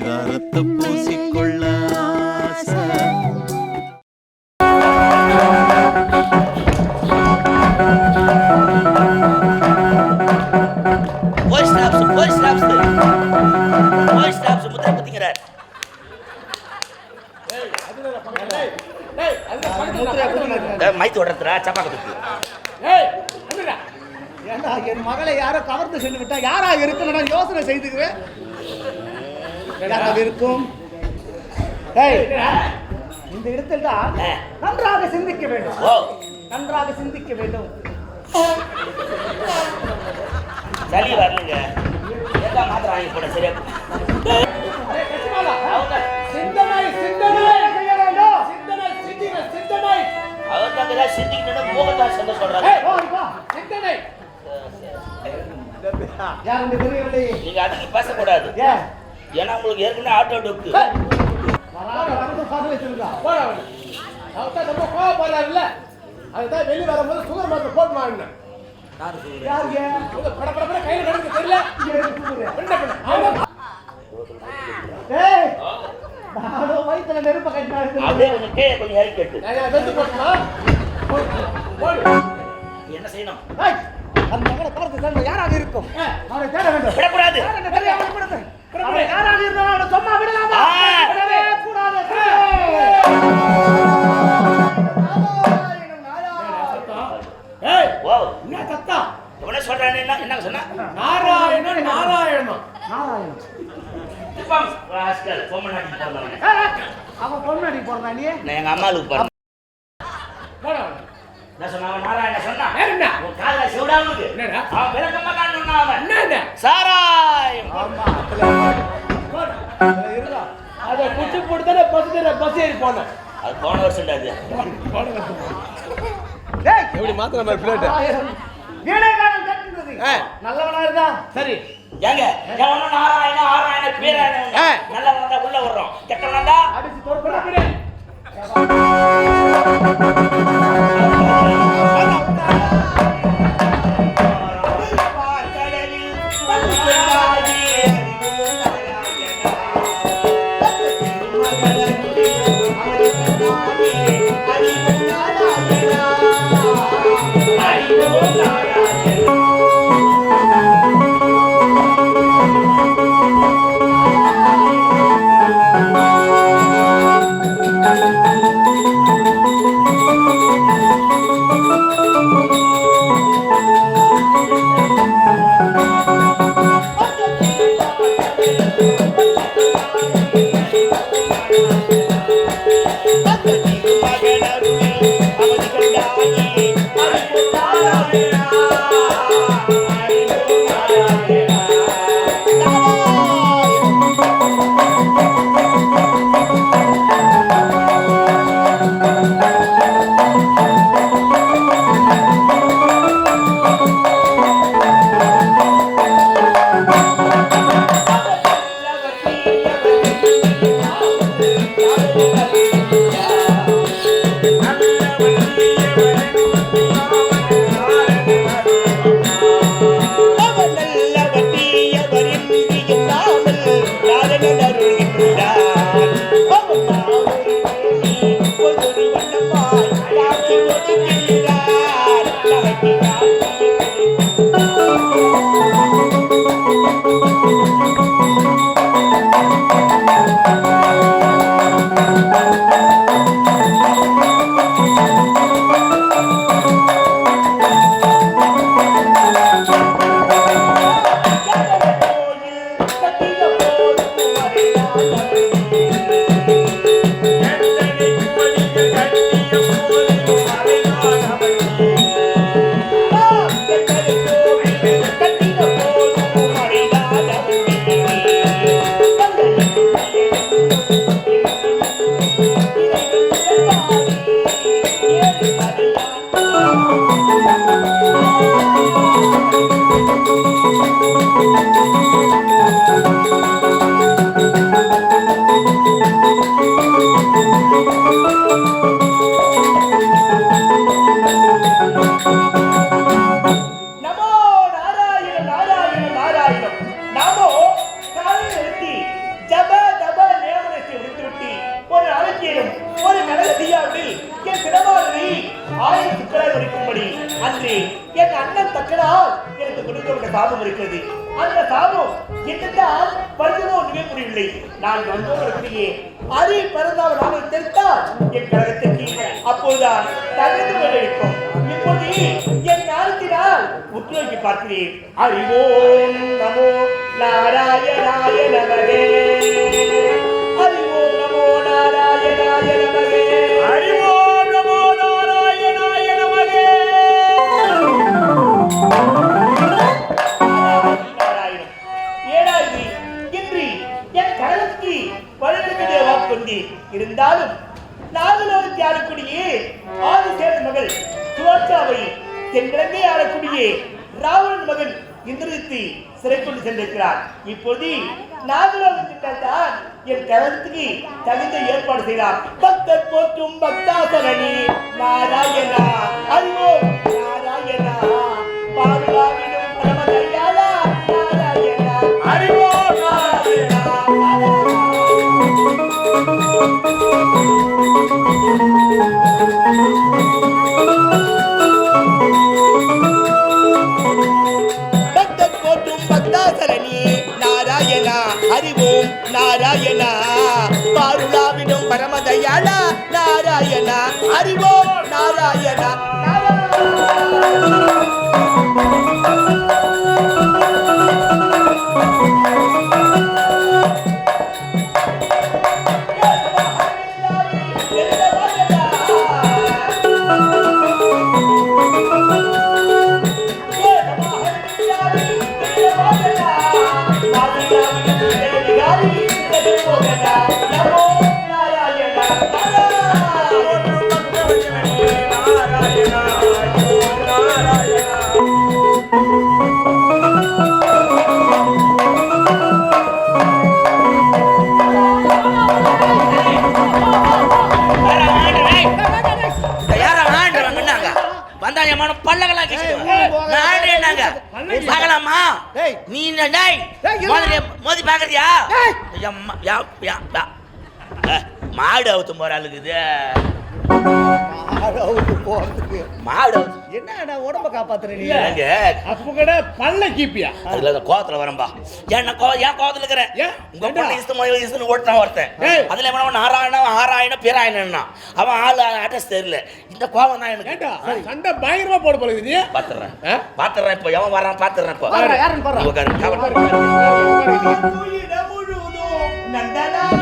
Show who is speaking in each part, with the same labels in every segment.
Speaker 1: பரிதாரத்தை பூசிக்கொள்ள
Speaker 2: மைத்து சப்பாக்க
Speaker 3: ஏண்டா என் மகளை யாரோ கவர்ந்து சென்று விட்டா யாரா இருக்கணும் நான் யோசனை செய்துக்கிறேன். இருக்கும் இந்த இடத்தில் தான். நன்றாக சிந்திக்க வேண்டும்.
Speaker 2: ஓ.
Speaker 3: நன்றாக சிந்திக்க வேண்டும்.
Speaker 2: சளி வரலங்க ஏதா மாத்திரை வாங்கி போட சரியா?
Speaker 3: சிந்தனை சிந்தனை. சிந்தனை
Speaker 2: அவர் தான்
Speaker 3: தெரியவில்லை?
Speaker 2: நீங்க அதுக்கு பேசக்கூடாது.
Speaker 3: ஏன்?
Speaker 2: ஏன்னா உங்களுக்கு ஏற்கனவே ஆட்டோ டொக்கு
Speaker 4: ரொம்ப கோவப்படுறாருல்ல. அதுதான் வெளியே வரும்போது சுகர் மாத்திரை போட்டு மாறினேன்
Speaker 3: வயித்துல நெருப்ப கட்டினாரு.
Speaker 2: என்ன செய்யணும்?
Speaker 3: அந்த கவர்ந்து சென்ற யாராக இருக்கும்? அவனை தேட வேண்டும்.
Speaker 2: விடக்கூடாது.
Speaker 3: யாராக இருந்தாலும் சும்மா விடலாமா. விடவே
Speaker 4: என்ன சத்தம்
Speaker 2: இவனே சொல்றானே என்ன சொன்னா?
Speaker 4: நாராயணன் நாராயணன்.
Speaker 3: நாராயணன். அவன். பொண்ணாடி போறதா நீ?
Speaker 2: எங்க அம்மாளுக்கு
Speaker 4: அவனு.
Speaker 2: என்ன சொன்னா? அவன் நாராயண சொன்னா
Speaker 4: வேற என்ன?
Speaker 2: உன் காதுல சிவடாமுக்கு
Speaker 4: என்னடா?
Speaker 2: அவன்
Speaker 4: ஏறி போனேன்
Speaker 2: அது போன வருஷம் அது.
Speaker 3: டேய்
Speaker 4: எப்படி மாத்திர மாதிரி பிளேட்
Speaker 3: கட்டுகிறது
Speaker 4: ஆ.
Speaker 3: நல்லவனா இருந்தா?
Speaker 4: சரி.
Speaker 2: ஏங்க எவனும் நாராயண ஆராயண பீராயண. நல்லவன் உள்ள வர்றோம் கெட்டவன்
Speaker 3: அடிச்சு
Speaker 4: Gracias. ஆயிரம் சுக்கராய் அன்று என் அண்ணன் தக்கனால் எனக்கு கொடுக்கப்பட்ட சாபம் இருக்கிறது. அந்த சாபம் என்னதான் வருவதோ ஒன்றுமே புரியவில்லை. நான் வந்தோர்களுக்கு அறி பரந்தாவ நாமல் தெரிந்தால் என் கழகத்திற்கு அப்போதுதான் தகுதி கொண்டிருக்கும். இப்போது என் ஞானத்தினால் உற்றுநோக்கி பார்க்கிறேன். அறிவோம் நமோ நாராயணாய நமகே. மகன் இந்திரஜித்தை சென்றிருக்கிறார். இப்போது நாகராஜன் கிட்டத்தான் என் கழகத்துக்கு தகுந்த ஏற்பாடு செய்தார். பக்தர் போற்றும் பக்தாசரணி நாராயணா. அறிவோம் நாராயணா. பாதுகாவிடும்
Speaker 2: மாடு அவுத்து போற ஆளுக்கு இது
Speaker 5: அவுத்து போறதுக்கு.
Speaker 2: மாடு அவுத்து.
Speaker 5: என்னடா உடம்ப காப்பாத்துற நீ?
Speaker 2: இல்லைங்க
Speaker 3: அப்ப கூட பல்ல கீப்பியா?
Speaker 2: அதுல அந்த கோவத்துல வரம்பா என்ன கோ ஏன் கோவத்துல இருக்கிறேன்
Speaker 3: ஏன்?
Speaker 2: உங்க? பொண்ணு இஸ்து மொழி இஸ்துன்னு ஓட்டுறான் ஒருத்தன். அதுல எவனோ நாராயண ஆராயண பேராயணன்னா. அவன் ஆளு அட்ரஸ் தெரியல. இந்த கோவம் தான் எனக்கு.
Speaker 3: சண்டை பயங்கரமா போட போல
Speaker 2: பாத்துறேன்? பாத்துறேன் இப்போ. எவன் வரான் பாத்துறேன் இப்போ.
Speaker 5: பாருடா,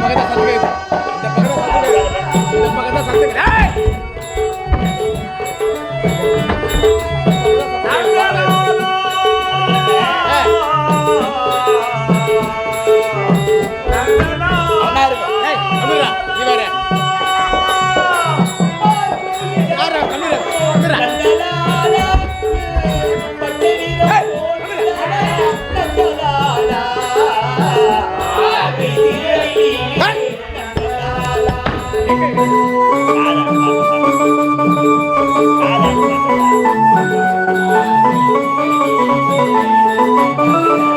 Speaker 3: बघता सांगते बघता सांगते
Speaker 4: Música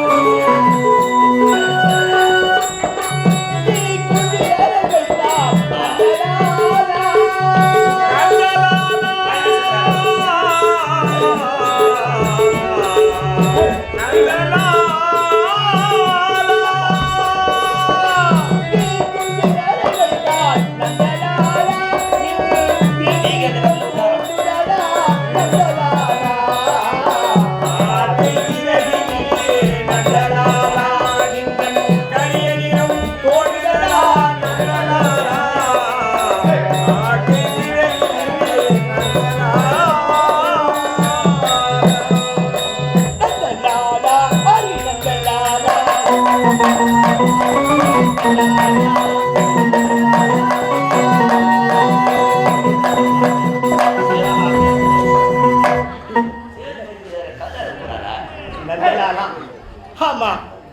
Speaker 4: ஆமா.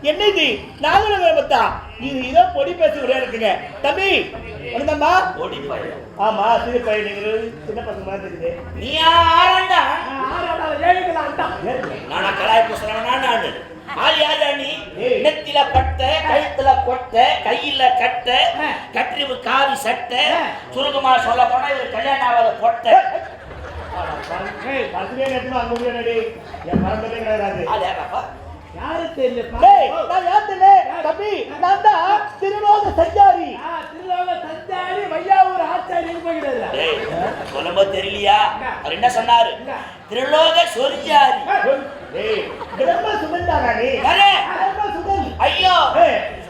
Speaker 4: என்ன இது நாகரகமத்தா இது இதோ பொடி பேசி விளையா இருக்குங்க. தம்பி வணக்கம்மா.
Speaker 2: ஓடி போய்.
Speaker 4: ஆமா சிறு சின்ன பசங்க மாதிரி இருக்குது.
Speaker 2: நீ ஆரண்டா
Speaker 4: ஏழுங்களா
Speaker 2: நானா கலாய் பூசுறவனா நானு? நெத்தில பட்ட கழுத்துல கொட்ட கையில கட்ட கற்றிவு காவி சட்டை சுருக்கமா சொல்ல போனா இது கல்யாணம் ஆகாத சொல்லும்போது தெரியலையா? என்ன சொன்னாரு? திருலோக சொரிஞ்சாரி.
Speaker 4: டேய்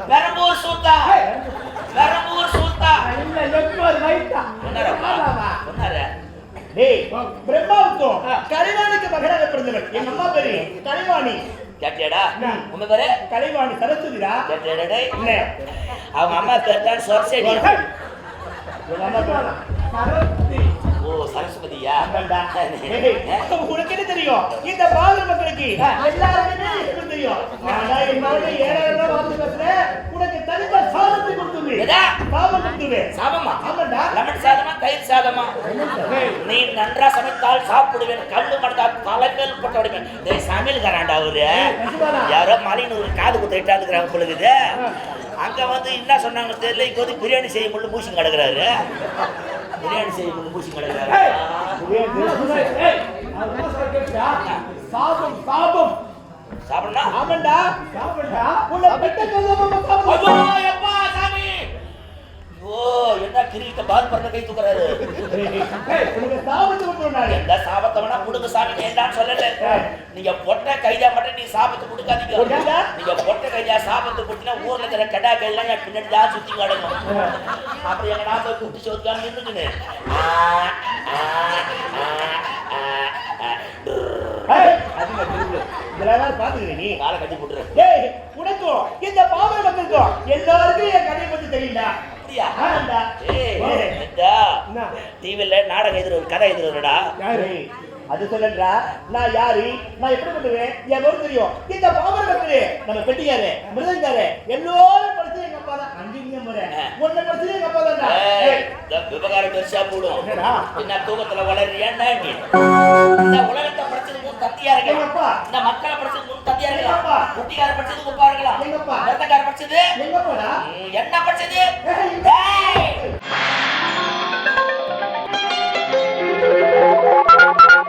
Speaker 2: பெரம்பூர் சூத்தா? பெரம்பூர் சூத்தா?
Speaker 5: இல்ல எட்டு வைத்தா?
Speaker 2: சொன்னாரு
Speaker 4: டேய் பிரம்மாவுக்கும் கலைவாணிக்கு மகனாக பிறந்தவர் எங்க அம்மா பேரு கலைவாணி.
Speaker 2: கேட்டியாடா? உங்க பேரு?
Speaker 4: கலைவாணி சரஸ்வதிடா?
Speaker 2: கேட்டியாடா டேய்?
Speaker 4: என்ன
Speaker 2: அவங்க அம்மா பேர்தான் சொரசேடி
Speaker 4: எங்க அம்மா பேரு
Speaker 5: சரஸ்வதி.
Speaker 2: சரஸ்வதியா
Speaker 4: உனக்கு என்ன தெரியும்? இந்த மக்களுக்கு என்ன தெரியும். ஏழாயிரம் பேசுறேன் உனக்கு தனித்த சாதத்தை கொடுத்துருவேன் சாபமா ஆமாண்டா.
Speaker 2: லெமன் சாதமா தயிர் சாதமா? நீ நன்றா சமைத்தால் சாப்பிடுவேன். கல்லு மடத்தா தலைமேல் போட்டு விடுவேன் டேய் சமையல்காராண்டா அவரு. யாரோ மலைன்னு காது குத்து இட்டாந்துக்கிறாங்க பொழுது அங்க வந்து என்ன சொன்னாங்க தெரியல. இங்க வந்து பிரியாணி செய்ய முடியல மூசி கிடக்குறாரு. பிரியாணி செய்ய முடியல மூசி
Speaker 5: சாபம் சாபம்
Speaker 2: சாப்பிடணும்
Speaker 4: ஆமாண்டா
Speaker 5: சாபம்டா
Speaker 4: உன்னை பெத்த சாபம்
Speaker 2: ஐயோ எப்பா சாமி ஓ என்ன கிரீட்ட பால் பண்ண கை தூக்குறாரு? எந்த சாபத்தை வேணா கொடுங்க சாமி வேண்டாம்னு சொல்லல. நீங்க பொட்டை கைதா மட்டும் நீ சாபத்தை கொடுக்காதீங்க.
Speaker 4: கொடுக்காதா?
Speaker 2: நீங்க பொட்டை கைதா சாபத்தை கொடுத்தீங்கன்னா ஊர்ல இருக்கிற கடா கையெல்லாம் என் பின்னாடி தான் சுத்தி கிடக்கும் அப்புறம் எங்க நான் போய் குட்டி சோத்துக்கான நின்றுக்குன்னு.
Speaker 4: இதெல்லாம் பாத்துக்கிறேன் நீ?
Speaker 2: காலை கட்டி
Speaker 4: ஏய் உனக்கும் இந்த பாமர மக்களுக்கும் எல்லாருக்கும் என் கதையை பத்தி தெரியும்டா
Speaker 2: இந்தா, டிவில நாடகம் எதிர ஒரு கதை எதிரடா
Speaker 4: அது சொல்லன்றா? நான் யாரு? நான் எப்படி பண்ணுவேன்? என் பேரு தெரியும். இந்த பாமர மக்களே நம்ம பெட்டியாரு மிருதங்காரு எல்லாரும் படிச்சு எங்க அப்பா தான் அங்கேயும் முறை. உன்னை படிச்சு எங்க அப்பா ஏய்,
Speaker 2: விவகாரம் பெருசா போடும்? என்ன தூக்கத்துல வளர்றியான்னா நீ? இந்த உலகத்தை படிச்சது உன் தத்தியா
Speaker 4: எங்க
Speaker 2: இருக்கலாம்
Speaker 4: அப்பா?
Speaker 2: இந்த மக்களை படிச்சது வாத்தியார்களா குட்டிக்கார படிச்சது குப்பார்களா
Speaker 4: எங்கப்பா?
Speaker 2: வருத்தக்கார படிச்சது? எங்கப்பா? என்ன படிச்சது?